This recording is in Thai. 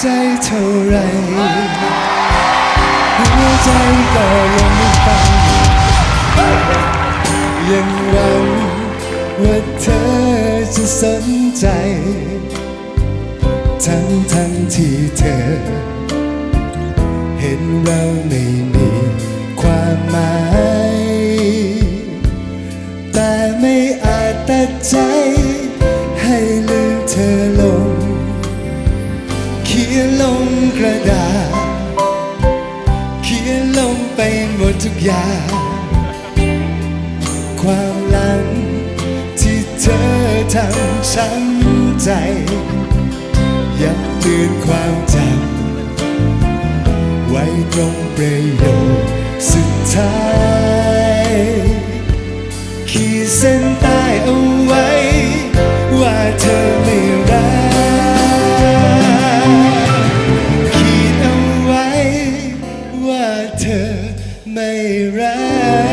ใจเท่าไรหัวใจก็ยังไม่ฟังยังหวังว่าเธอจะสนใจ ทั้งทั้งที่เธอ เห็นเราไม่มีความหมาย แต่ไม่อาจตัดใจ ขียนลงไปหมดทุกอย่าง ความหลังที่เธอทำช้ำใจ ยังเตือนความจำไว้ตรงประโยคสุดท้าย ขีดเส้นใต้เอาไว้ may rise.